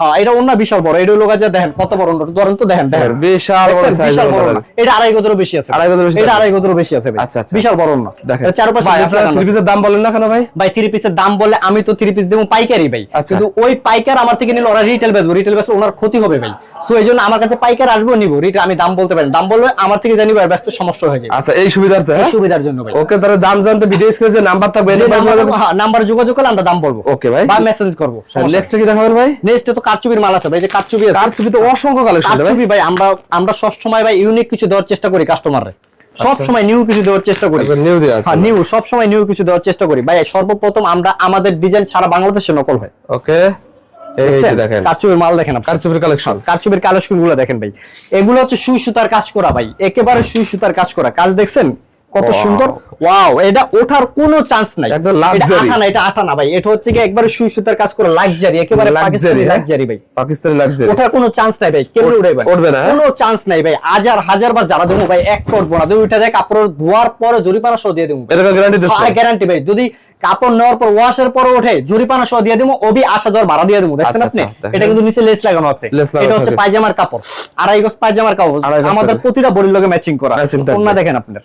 [SPEAKER 1] হ্যাঁ এটা ওন্না বিশাল বড়। এটা লোক আছে দেখেন কত বড় ওন্না ধরেন তো দেখেন দেখেন।
[SPEAKER 2] বিশাল বড়
[SPEAKER 1] বিশাল বড় এটা আড়াই গজেরও বেশি আছে
[SPEAKER 2] আড়াই গজের বেশি
[SPEAKER 1] এটা আড়াই গজেরও বেশি আছে
[SPEAKER 2] আচ্ছা, আচ্ছা।
[SPEAKER 1] বিশাল বড় ওন্না
[SPEAKER 2] দেখেন।
[SPEAKER 1] চারপাশে
[SPEAKER 2] ভাই আপনারা থ্রি পিসের দাম বলেন না কেন ভাই?
[SPEAKER 1] ভাই থ্রি পিসের দাম বলে আমি তো থ্রি পিস দেবো পাইকারি ভাই।
[SPEAKER 2] আচ্ছা।
[SPEAKER 1] কিন্তু ওই পাইকার আমার থেকে নিলে ওরা রিটেল বেচবো। রিটেল বেচলে ওনার ক্ষতি হবে ভাই। সো এই জন্য আমার কাছে পাইকার আসব নিবো। রিটেল আমি দাম বলতে পারি দাম বললে আমার থেকে জানিবো আর ব্যস্ত সমস্যা হয়ে যাবে।
[SPEAKER 2] আচ্ছা এই সুবিধার্থে
[SPEAKER 1] এই
[SPEAKER 2] হ্যাঁ
[SPEAKER 1] সুবিধার জন্য ভাই।
[SPEAKER 2] ওকে তাহলে দাম জানতে ভিডিও স্ক্রিনে নাম্বার থাকবে নাম্বার যোগাযোগ
[SPEAKER 1] নাম্বার যোগাযোগ করলে আমরা দাম বলব।
[SPEAKER 2] ওকে ভাই।
[SPEAKER 1] বা মেসেজ করব।
[SPEAKER 2] নেক্সট কি দেখাবেন ভাই?
[SPEAKER 1] নেক্সট তো কারচুপির মাল আছে ভাই যে কারচুপি আছে।
[SPEAKER 2] কার ছবিতে অসংখ্য কালেকশন ভাই।
[SPEAKER 1] কারচুপি ভাই আমরা আমরা সব সময় ভাই ইউনিক কিছু দেওয়ার চেষ্টা করি কাস্টমাররে সব সময় নিউ কিছু দেওয়ার চেষ্টা করি।
[SPEAKER 2] নিউ দিয়ে
[SPEAKER 1] হ্যাঁ নিউ সব সময় নিউ কিছু দেওয়ার চেষ্টা করি। ভাই সর্বপ্রথম আমরা আমাদের ডিজাইন সারা বাংলাদেশে নকল হয়।
[SPEAKER 2] ওকে।
[SPEAKER 1] মাল দেখেন
[SPEAKER 2] কালেকশন
[SPEAKER 1] কারচুপির কালেকশনগুলো দেখেন ভাই। এগুলো হচ্ছে সুই সুতার কাজ করা ভাই। একেবারে সুই সুতার কাজ করা। কাজ দেখছেন? কত সুন্দর। ওয়াও এটা ওঠার কোনো চান্স নাই।
[SPEAKER 2] একদম
[SPEAKER 1] এটা
[SPEAKER 2] luxury।
[SPEAKER 1] না এটা আঠা না ভাই। এটা হচ্ছে কি একবারে সুই সুতার কাজ করা লাক্সারি একেবারে
[SPEAKER 2] Luxury,
[SPEAKER 1] পাকিস্তানি
[SPEAKER 2] হ্যাঁ?
[SPEAKER 1] লাক্সারি ভাই।
[SPEAKER 2] পাকিস্তানি লাক্সারি
[SPEAKER 1] ওঠার কোনো চান্স নাই ভাই কেমনে উঠে ভাই
[SPEAKER 2] উঠবে না, হ্যাঁ?
[SPEAKER 1] কোনো চান্স নাই ভাই। হাজার হাজার বার যারা দেবো ভাই এক ফুট বোনা তুমি উঠে যায় কাপড় ধোয়ার পরে জরিপানা সহ দিয়ে দেবো।
[SPEAKER 2] এটাকে গ্যারান্টি দিচ্ছে?
[SPEAKER 1] গ্যারান্টি ভাই। যদি কাপড় নেওয়ার পর ওয়াশের পরে ওঠে জরিপানা সহ দিয়ে দেবো ওবি আসা যাওয়ার ভাড়া দিয়ে দেবো। দেখছেন
[SPEAKER 2] আচ্ছা,
[SPEAKER 1] আপনি?
[SPEAKER 2] আচ্ছা,
[SPEAKER 1] এটা কিন্তু নিচে লেস লাগানো আছে।
[SPEAKER 2] লেস
[SPEAKER 1] এটা হচ্ছে পায়জামার কাপড়। আড়াই গজ পায়জামার কাপড়। আমাদের প্রতিটা বডির লগে ম্যাচিং করা। ওন্না দেখেন আপনার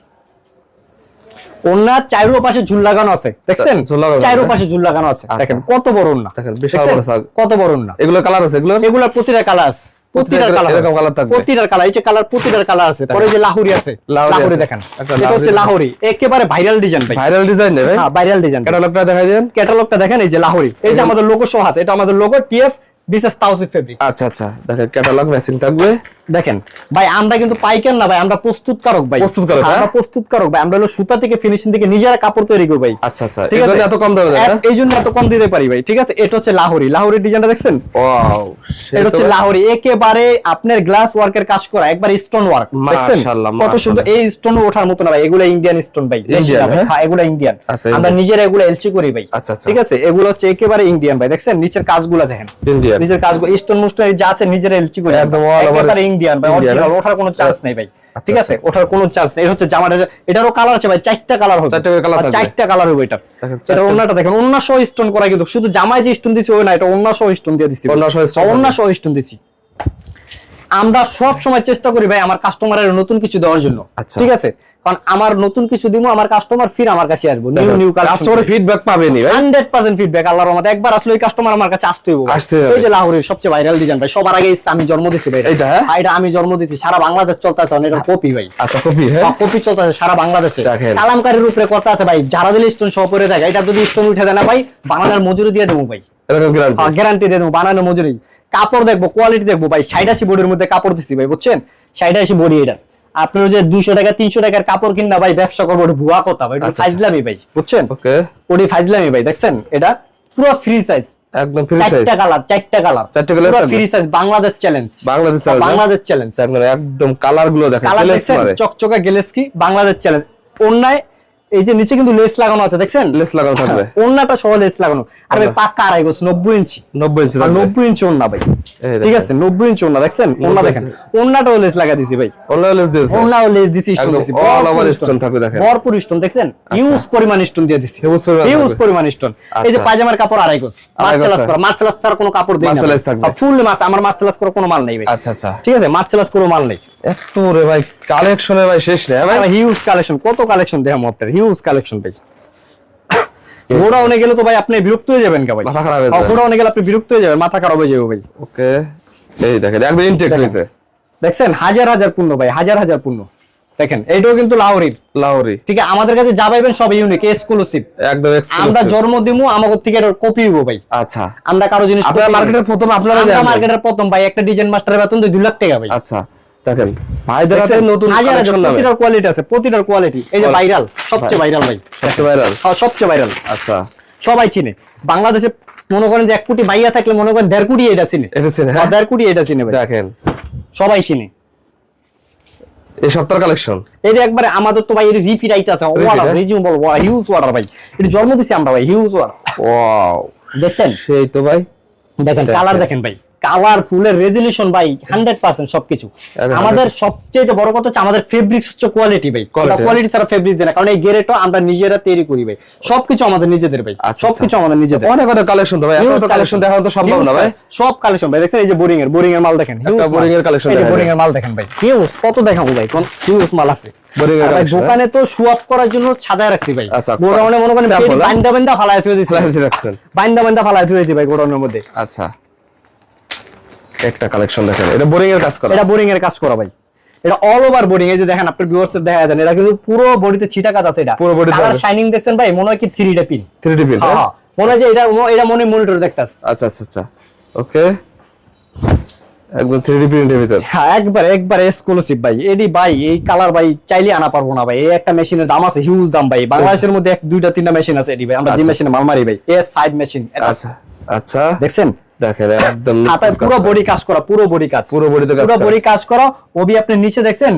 [SPEAKER 1] চাইরো পাশে ঝুল লাগানো আছে দেখছেন? চাইরো পাশে ঝুল লাগানো আছে
[SPEAKER 2] আচ্ছা।
[SPEAKER 1] দেখেন কত বড় ওন্না
[SPEAKER 2] দেখেন, বিশাল বড়।
[SPEAKER 1] কত বড় ওন্না
[SPEAKER 2] এগুলো কালার আছে এগুলো
[SPEAKER 1] এগুলা প্রতিটা কালার আছে প্রতিটার কালার
[SPEAKER 2] এরকম colour থাকবে।
[SPEAKER 1] প্রতিটার কালার এই যে কালার প্রতিটার কালার আছে। পরে যে লাহুরি আছে
[SPEAKER 2] লাহুরি
[SPEAKER 1] দেখেন। এটা হচ্ছে।
[SPEAKER 2] লাহুরি।
[SPEAKER 1] একেবারে ভাইরাল ডিজাইন ভাই।
[SPEAKER 2] ভাইরাল ডিজাইন ভাই।
[SPEAKER 1] হ্যাঁ ভাইরাল ডিজাইন
[SPEAKER 2] ক্যাটালগটা দেখাই দেন।
[SPEAKER 1] ক্যাটালগটা দেখেন এই যে লাহোরি। এই যে আমাদের লোগো সহ আছে এটা আমাদের logo TF this is fabric
[SPEAKER 2] আচ্ছা আচ্ছা। দেখেন ক্যাটালগ ম্যাচিং থাকবে।
[SPEAKER 1] দেখেন ভাই আমরা কিন্তু পাইকার না ভাই আমরা প্রস্তুতকারক ভাই।
[SPEAKER 2] প্রস্তুতকারক,
[SPEAKER 1] আমরা
[SPEAKER 2] হ্যাঁ?
[SPEAKER 1] প্রস্তুতকারক ভাই আমরা হলো সুতা থেকে ফিনিশিং থেকে নিজেরা কাপড় তৈরি করি ভাই।
[SPEAKER 2] আচ্ছা আচ্ছা।
[SPEAKER 1] ঠিক আছে?
[SPEAKER 2] এত কম দামে দেন
[SPEAKER 1] এই জন্য এত কম দিতে পারি ভাই ঠিক আছে? এটা হচ্ছে লাহোরি। লাহোরির ডিজাইনটা দেখছেন?
[SPEAKER 2] ওয়াও
[SPEAKER 1] এটা হচ্ছে লাহোরি। একেবারে আপনার গ্লাস ওয়ার্কের কাজ করা একবার স্টোন ওয়ার্ক দেখছেন? কত সুন্দর। এই স্টোন ওঠার মতো না ভাই এগুলো ইন্ডিয়ান স্টোন ভাই।
[SPEAKER 2] হ্যাঁ?
[SPEAKER 1] হ্যাঁ এগুলো ইন্ডিয়ান
[SPEAKER 2] আচ্ছা,
[SPEAKER 1] আমরা নিজেরা এগুলো এলসি করি ভাই।
[SPEAKER 2] আচ্ছা, আচ্ছা।
[SPEAKER 1] ঠিক আছে? এগুলো হচ্ছে একেবারে ইন্ডিয়ান ভাই দেখছেন? নিচের কাজগুলো দেখেন।
[SPEAKER 2] ইন্ডিয়ান
[SPEAKER 1] নিজের কাজগুলো স্টোন মুস্টোন যা আছে নিজের এলচি করে
[SPEAKER 2] একদম অল
[SPEAKER 1] ওভার ইন্ডিয়ান ভাই অরিজিনাল
[SPEAKER 2] হ্যাঁ?
[SPEAKER 1] ওঠার কোনো চান্স নাই ভাই।
[SPEAKER 2] আচ্ছা,
[SPEAKER 1] ঠিক আছে?
[SPEAKER 2] আচ্ছা।
[SPEAKER 1] ওঠার কোনো চান্স নেই। হচ্ছে জামাটা এটারও কালার আছে ভাই চারটা কালার হবে।
[SPEAKER 2] চারটা
[SPEAKER 1] কালার
[SPEAKER 2] থাকবে।
[SPEAKER 1] চারটা কালার হবে এটা।
[SPEAKER 2] দেখেন,
[SPEAKER 1] এটা ওন্নাটা দেখেন ওন্না সহ স্টোন করা কিন্তু শুধু জামায় যে স্টোন দিছি ওই না এটা ওন্না সহ স্টোন দিয়ে দিছি।
[SPEAKER 2] ওন্না সহ
[SPEAKER 1] ওন্না সহ স্টোন দিছি। আমরা সব সময় চেষ্টা করি ভাই আমার কাস্টমারের নতুন কিছু দেওয়ার জন্য।
[SPEAKER 2] আচ্ছা।
[SPEAKER 1] ঠিক আছে? কারণ আমার নতুন কিছু দিব আমার কাস্টমার ফির আমার কাছে আসব। নিউ নিউ
[SPEAKER 2] কাস্টমার ফিডব্যাক পাবেনি ভাই।
[SPEAKER 1] হান্ড্রেড পার্সেন্ট ফিডব্যাক আল্লাহর রহমতে। একবার আসলে ওই কাস্টমার আমার কাছে আসতেই হবে
[SPEAKER 2] আসতে।
[SPEAKER 1] এই যে লাহোরের সবচেয়ে ভাইরাল ডিজাইন ভাই সবার আগে আমি জন্ম দিছি ভাই।
[SPEAKER 2] হ্যাঁ?
[SPEAKER 1] এটা আমি জন্ম দিছি সারা বাংলাদেশ চলতে আছে এটা কপি ভাই।
[SPEAKER 2] আচ্ছা কপি হ্যাঁ?
[SPEAKER 1] কপি চলতে আছে সারা বাংলাদেশে। কালামকারীর উপরে কথা আছে ভাই যারা দিলে স্টোন সহ পরে থাকে এটা যদি স্টোন উঠে দেয় না ভাই বানানোর মজুরি দিয়ে দেবো ভাই।
[SPEAKER 2] গ্যারান্টি
[SPEAKER 1] দিয়ে দেবো বানানোর মজুরি। কাপড় দেখব কোয়ালিটি দেখব ভাই। সাইডাসি বোর্ডের মধ্যে কাপড় দিচ্ছি ভাই বুঝছেন? সাইডাসি বডি এটা। আপনার যে দুশো টাকা তিনশো টাকার কাপড় কিনা ভাই ব্যবসা করব ওটা ভুয়া কথা ভাই
[SPEAKER 2] আচ্ছা,
[SPEAKER 1] ফাইজলামি ভাই বুঝছেন? ওটি ফাইজলামি ভাই দেখছেন? এটা পুরো ফ্রি সাইজ
[SPEAKER 2] একদম ফ্রি সাইজ
[SPEAKER 1] চারটা কালার চারটা কালার
[SPEAKER 2] চারটা থাকবে?
[SPEAKER 1] Free size Bangladesh challenge
[SPEAKER 2] Bangladesh হ্যাঁ?
[SPEAKER 1] বাংলাদেশ চ্যালেঞ্জ
[SPEAKER 2] একদম কালারগুলো দেখেন
[SPEAKER 1] কালার চকচকা গেলেস্কি বাংলাদেশ চ্যালেঞ্জ অন্যায় এই যে নিচে কিন্তু লেস লাগানো আছে দেখছেন?
[SPEAKER 2] লেস লাগানো থাকবে।
[SPEAKER 1] ওন্নাটা সহ লেস লাগানো। আর ভাই
[SPEAKER 2] পাকা
[SPEAKER 1] পাক্কা আড়াই গোছ নব্বই ইঞ্চি।
[SPEAKER 2] 90 ইঞ্চি
[SPEAKER 1] নব্বই ইঞ্চি ওন্না ভাই। ঠিক আছে নব্বই ইঞ্চি ওন্না দেখছেন?
[SPEAKER 2] 90
[SPEAKER 1] দেখেন। ওন্নাটাও লেস লাগা দিছি ভাই।
[SPEAKER 2] অনলাইন লেস দিয়েছে
[SPEAKER 1] ওন্নাও লেস দিছি স্টোন দিছি।
[SPEAKER 2] over
[SPEAKER 1] stone।
[SPEAKER 2] stone থাকবে দেখেন।
[SPEAKER 1] ভরপুর স্টোন দেখছেন? ইউজ পরিমাণ স্টোন দিয়ে দিছি।
[SPEAKER 2] Huge পরিমাণ
[SPEAKER 1] ইউজ পরিমাণ স্টোন এই যে
[SPEAKER 2] আচ্ছা।
[SPEAKER 1] পায়জামার কাপড় আড়াই
[SPEAKER 2] গজ।
[SPEAKER 1] মার্সেলাস। করা মার্সেলাস ছাড়া কোনো কাপড় দেই না
[SPEAKER 2] Marcellus থাকবে।
[SPEAKER 1] ফুল মাছ আমার মার্সেলাস করা কোনো মাল নেই ভাই।
[SPEAKER 2] আচ্ছা আচ্ছা।
[SPEAKER 1] ঠিক আছে মার্সেলাস কোনো মাল নেই।
[SPEAKER 2] এত রে ভাই কালেকশনের ভাই শেষ নেই হ্যাঁ ভাই?
[SPEAKER 1] হিউজ কালেকশন কত কালেকশন দেখাম আপনার? হিউজ কালেকশন পেয়েছে গোডাউনে গেলে তো ভাই আপনি বিরক্ত হয়ে যাবেন কে ভাই?
[SPEAKER 2] মাথা খারাপ হয়ে যাবে।
[SPEAKER 1] গোডাউনে গেলে আপনি বিরক্ত হয়ে যাবেন মাথা খারাপ হয়ে যাবে ভাই।
[SPEAKER 2] ওকে এই দেখেন একদম ইনটেক হয়েছে।
[SPEAKER 1] দেখছেন? হাজার হাজার পূর্ণ ভাই হাজার হাজার পূর্ণ। দেখেন এইটাও কিন্তু লাহোরির।
[SPEAKER 2] লাহোরি।
[SPEAKER 1] ঠিক আছে আমাদের কাছে যা পাইবেন সব ইউনিক এক্সক্লুসিভ
[SPEAKER 2] একদম এক্সক্লুসিভ আমরা
[SPEAKER 1] জন্ম দিমু আমাদের থেকে এটার কপি হব ভাই।
[SPEAKER 2] আচ্ছা।
[SPEAKER 1] আমরা কারও জিনিস
[SPEAKER 2] আপনারা মার্কেটের প্রথম আপনারা
[SPEAKER 1] মার্কেটের প্রথম ভাই একটা ডিজাইন মাস্টারের বেতন দুই লাখ টাকা ভাই।
[SPEAKER 2] আচ্ছা। দেখেন
[SPEAKER 1] দেখছেন?
[SPEAKER 2] নতুন কালেকশন নামে।
[SPEAKER 1] প্রতিটার কোয়ালিটি আছে প্রতিটার কোয়ালিটি এই যে ভাইরাল সবচেয়ে ভাইরাল ভাই।
[SPEAKER 2] সবচেয়ে ভাইরাল
[SPEAKER 1] হ্যাঁ, সবচেয়ে ভাইরাল
[SPEAKER 2] আচ্ছা।
[SPEAKER 1] সবাই চিনে। বাংলাদেশে মনে করেন যে এক কোটি বাইয়া থাকলে মনে করেন দেড় কোটি এটা চিনে।
[SPEAKER 2] এটা চিনে হ্যাঁ।
[SPEAKER 1] দেড় কোটি এটা চিনে ভাই।
[SPEAKER 2] দেখেন।
[SPEAKER 1] সবাই চিনে।
[SPEAKER 2] এই সপ্তাহের কালেকশন
[SPEAKER 1] যে একবারে আমাদের তো ভাই এর রিপিট আইতে আছে ওয়াটার
[SPEAKER 2] হ্যাঁ?
[SPEAKER 1] রিজিউমেবল ওয়াটার হিউজ ওয়াটার ভাই। এটা জন্ম দিছি আমরা ভাই হিউজ ওয়াটার
[SPEAKER 2] ওয়াও
[SPEAKER 1] দেখছেন?
[SPEAKER 2] সেই তো ভাই।
[SPEAKER 1] দেখেন। কালার দেখেন ভাই। কালার ফুলের রেজলিউশন ভাই হান্ড্রেড পার্সেন্ট সবকিছু। আমাদের সবচেয়ে বড় কথা হচ্ছে আমাদের ফেব্রিক্স হচ্ছে কোয়ালিটি ভাই। কোয়ালিটি ছাড়া ফেব্রিক্স দেয় না কারণ এই গেরেটো আমরা নিজেরা তৈরি করি ভাই। সবকিছু আমাদের নিজেদের ভাই
[SPEAKER 2] আচ্ছা,
[SPEAKER 1] সবকিছু আমাদের নিজেদের।
[SPEAKER 2] অনেক অনেক কালেকশন ভাই এত কালেকশন দেখা তো সম্ভব না ভাই।
[SPEAKER 1] সব কালেকশন ভাই দেখছেন এই যে বোরিং এর বোরিং এর মাল দেখেন।
[SPEAKER 2] একটা boring এর collection
[SPEAKER 1] এই যে বোরিং এর মাল দেখেন ভাই। হিউজ কত দেখাবো ভাই কোন হিউজ মাল আছে?
[SPEAKER 2] Collection,
[SPEAKER 1] দোকানে তো আপ করার জন্য সাজায় রাখছি ভাই।
[SPEAKER 2] আচ্ছা,
[SPEAKER 1] গোডাউনে মনে করেন
[SPEAKER 2] হ্যাঁ?
[SPEAKER 1] বান্দা বান্দা ফালায় থুয়ে
[SPEAKER 2] Fly
[SPEAKER 1] বান্দা বান্দা ফালায় থুয়ে ভাই গোডাউনের মধ্যে।
[SPEAKER 2] আচ্ছা। একটা কালেকশন দেখেন। এটা বোরিং এর কাজ করা।
[SPEAKER 1] এটা বোরিং এর কাজ করা ভাই। এটা অল ওভার বোরিং এই যে দেখেন আপনার ভিউয়ার্স দেখা দেন এটা কিন্তু পুরো বডিতে ছিটা কাজ আছে এটা।
[SPEAKER 2] পুরো body তে
[SPEAKER 1] কালার শাইনিং দেখছেন ভাই মনে হয় কি 3D পিন
[SPEAKER 2] 3D print হ্যাঁ?
[SPEAKER 1] মনে হয় যে এটা এটা মনে মনিটর দেখতাছ
[SPEAKER 2] আচ্ছা আচ্ছা আচ্ছা। ওকে একদম 3D প্রিন্টের ভিতর।
[SPEAKER 1] হ্যাঁ একবার একবার এক্সক্লুসিভ ভাই। এডি ভাই এই কালার ভাই চাইলে আনা পারব না ভাই। এই একটা মেশিনের দাম আছে হিউজ দাম ভাই। বাংলাদেশের মধ্যে এক দুইটা তিনটা মেশিন আছে এডি ভাই। আমরা যে
[SPEAKER 2] আচ্ছা।
[SPEAKER 1] মেশিনে মাল মারি ভাই মেশিন
[SPEAKER 2] আচ্ছা আচ্ছা।
[SPEAKER 1] দেখছেন?
[SPEAKER 2] দেখেন একদম
[SPEAKER 1] পুরো বডি কাজ করা পুরো বডি কাজ।
[SPEAKER 2] পুরো বডি কাজ
[SPEAKER 1] পুরো বডি কাজ করা। ওবি আপনি নিচে দেখছেন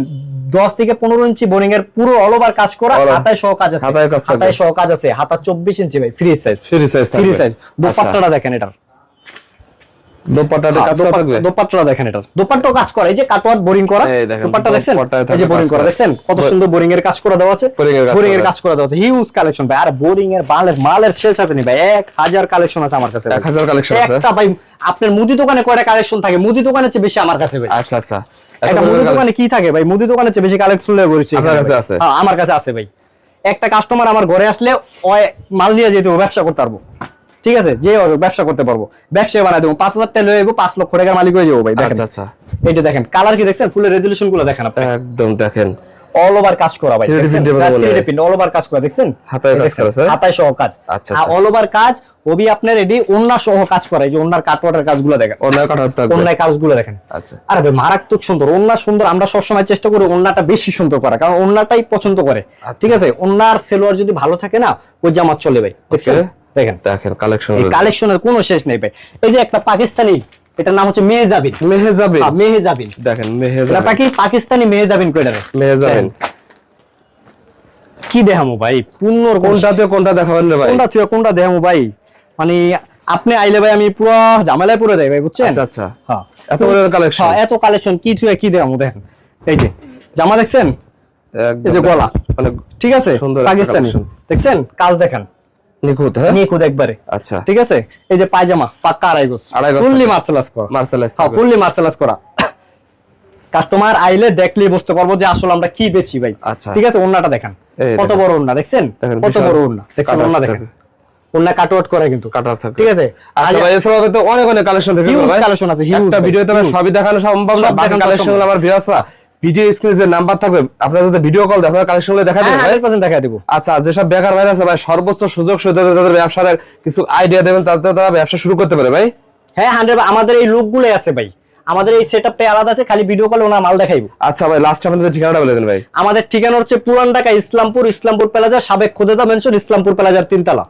[SPEAKER 1] দশ থেকে পনেরো ইঞ্চি বোরিং এর পুরো অল ওভার কাজ করা হাতায় সহ কাজ আছে।
[SPEAKER 2] হাতায় কাজ
[SPEAKER 1] আছে। হাতা চব্বিশ ইঞ্চি ভাই free size
[SPEAKER 2] free size
[SPEAKER 1] free size দোপাট্টাটা দেখেন এটার।
[SPEAKER 2] দোপাট্টাতে কাজ করা থাকবে?
[SPEAKER 1] দোপাট্টাটা দেখেন এটার দোপাট্টাও কাজ করে এই যে কাটওয়ার বোরিং করা
[SPEAKER 2] এই দেখেন,
[SPEAKER 1] দোপাট্টা দেখছেন?
[SPEAKER 2] দোপাট্টায়
[SPEAKER 1] এই যে বোরিং করা
[SPEAKER 2] করা।
[SPEAKER 1] কত সুন্দর বোরিং এর কাজ করা দেওয়া আছে।
[SPEAKER 2] Boring এর কাজ
[SPEAKER 1] বোরিং এর কাজ করা দেওয়া আছে। হিউজ কালেকশন ভাই। আর বোরিং এর মালের মালের শেষ হবে নি ভাই। এক হাজার কালেকশন আছে আমার কাছে ভাই।
[SPEAKER 2] এক আছে?
[SPEAKER 1] একটা ভাই আপনার মুদি দোকানে কয়টা কালেকশন থাকে? মুদি দোকানের চেয়ে বেশি আমার কাছে ভাই।
[SPEAKER 2] আচ্ছা আচ্ছা।
[SPEAKER 1] একটা মুদি দোকানে কি থাকে ভাই? মুদি দোকানের চেয়ে বেশি কালেকশন লয়ে বসছি
[SPEAKER 2] আপনার কাছে আছে?
[SPEAKER 1] হ্যাঁ আমার কাছে আছে ভাই। একটা কাস্টমার আমার ঘরে আসলে ওই মাল নিয়ে যেতে ব্যবসা করতে পারব। ঠিক আছে? যে ব্যবসা করতে পারব। ব্যবসা বানাই দেবো। পাঁচ হাজার টাকা লয়ে যাব পাঁচ লক্ষ টাকার মালিক হয়ে যাব ভাই দেখেন।
[SPEAKER 2] আচ্ছা আচ্ছা।
[SPEAKER 1] এই যে দেখেন কালার কি দেখছেন? ফুলের রেজলিউশনগুলো দেখেন আপনি।
[SPEAKER 2] একদম দেখেন।
[SPEAKER 1] অল ওভার কাজ করা ভাই
[SPEAKER 2] 3D print এর কথা বলে।
[SPEAKER 1] অল ওভার কাজ করা দেখছেন?
[SPEAKER 2] হাতায় কাজ করা, স্যার?
[SPEAKER 1] হাতায় সহ কাজ।
[SPEAKER 2] আচ্ছা, আচ্ছা।
[SPEAKER 1] অল ওভার কাজ ওবি আপনার এডি ওন্না সহ কাজ করা এই যে ওন্নার কাটওয়াটার কাজগুলো দেখেন।
[SPEAKER 2] অন্যায় কাটা থাকবে।
[SPEAKER 1] কাজগুলো দেখেন।
[SPEAKER 2] আচ্ছা।
[SPEAKER 1] আরে ভাই মারাত্মক সুন্দর ওন্না সুন্দর আমরা সবসময় চেষ্টা করি ওন্নাটা বেশি সুন্দর করা কারণ ওন্নাটাই পছন্দ করে।
[SPEAKER 2] আচ্ছা।
[SPEAKER 1] ঠিক আছে? ওন্নার সেলোয়ার যদি ভালো থাকে না ওই জামা চলে ভাই. দেখেন।
[SPEAKER 2] দেখেন কালেকশন
[SPEAKER 1] এই কালেকশনের কোনো শেষ নেই ভাই। এই যে একটা পাকিস্তানি এটার নাম হচ্ছে মেহজাবিন।
[SPEAKER 2] মেহেজাবিন।
[SPEAKER 1] হ্যাঁ, মেহজাবিন।
[SPEAKER 2] দেখেন
[SPEAKER 1] এটা
[SPEAKER 2] মেহেজাবিন
[SPEAKER 1] পাকি পাকিস্তানি মেহজাবিন রে
[SPEAKER 2] মেহেজাবিন।
[SPEAKER 1] কি দেখামু ভাই? পূর্ণ
[SPEAKER 2] কোনটাতে কোনটা দেখাবেন ভাই?
[SPEAKER 1] কোনটা তুই কোনটা দেখামু ভাই? মানে আপনি আইলে ভাই আমি পুরো ঝামেলায় পড়ে যাই ভাই বুঝছেন?
[SPEAKER 2] আচ্ছা আচ্ছা।
[SPEAKER 1] হ্যাঁ।
[SPEAKER 2] এত কালেকশন
[SPEAKER 1] হ্যাঁ এত কালেকশন কি তুই কি দেখামু দেখেন। এই যে জামা দেখছেন? এই যে গলা।
[SPEAKER 2] মানে
[SPEAKER 1] ঠিক আছে? পাকিস্তানি। দেখছেন? কাজ দেখেন।
[SPEAKER 2] নিখুঁত হ্যাঁ?
[SPEAKER 1] নিখুঁত একবারে।
[SPEAKER 2] আচ্ছা।
[SPEAKER 1] ঠিক আছে? এই যে পায়জামা পাক্কা আড়াই
[SPEAKER 2] গজ।
[SPEAKER 1] ফুললি মার্শালাস করা।
[SPEAKER 2] মার্শালাইজ
[SPEAKER 1] হ্যাঁ ফুললি মার্শালাস করা। কাস্টমার আইলে দেখলেই বুঝতে পারব যে আসলে আমরা কি বেচি ভাই।
[SPEAKER 2] আচ্ছা।
[SPEAKER 1] ঠিক আছে ওন্নাটা দেখেন। কত বড় ওন্না দেখছেন? কত বড় ওন্না
[SPEAKER 2] কাটার
[SPEAKER 1] ওন্না দেখেন। ওন্না করে কিন্তু।
[SPEAKER 2] কাটার থাকে
[SPEAKER 1] ঠিক আছে?
[SPEAKER 2] আচ্ছা ভাই এছাড়াও তো অনেক অনেক কালেকশন থেকে ভাই।
[SPEAKER 1] collection আছে, huge
[SPEAKER 2] একটা
[SPEAKER 1] ভাই,
[SPEAKER 2] ভিডিওতে। সবই দেখানো সম্ভব না বাকি
[SPEAKER 1] দেখানো
[SPEAKER 2] কালেকশন। আমার ভিউয়ার্সরা ভিডিও স্ক্রিনে যে নাম্বার থাকবে আপনারা যদি ভিডিও কল আপনারা কালেকশনগুলো দেখা দেবেন ভাই
[SPEAKER 1] হান্ড্রেড পার্সেন্ট দেখা দিব।
[SPEAKER 2] আচ্ছা যেসব বেকার ভাই আছে ভাই সর্বোচ্চ সুযোগ সুবিধা তাদের ব্যবসার কিছু আইডিয়া দেবেন তাতে তারা ব্যবসা শুরু করতে পারে ভাই।
[SPEAKER 1] হ্যাঁ হান্ড্রেড আমাদের এই লোক আছে ভাই। আমাদের এই সেট আলাদা আছে খালি ভিডিও কলে ওনার মাল দেখাইবো।
[SPEAKER 2] আচ্ছা ভাই লাস্ট আপনাদের ঠিকানাটা বলে দেন ভাই।
[SPEAKER 1] আমাদের ঠিকানা হচ্ছে পুরান ঢাকা ইসলামপুর ইসলামপুর প্লাজা সাবেক খোদেদা মেনশন ইসলামপুর প্লাজার তিনতলা।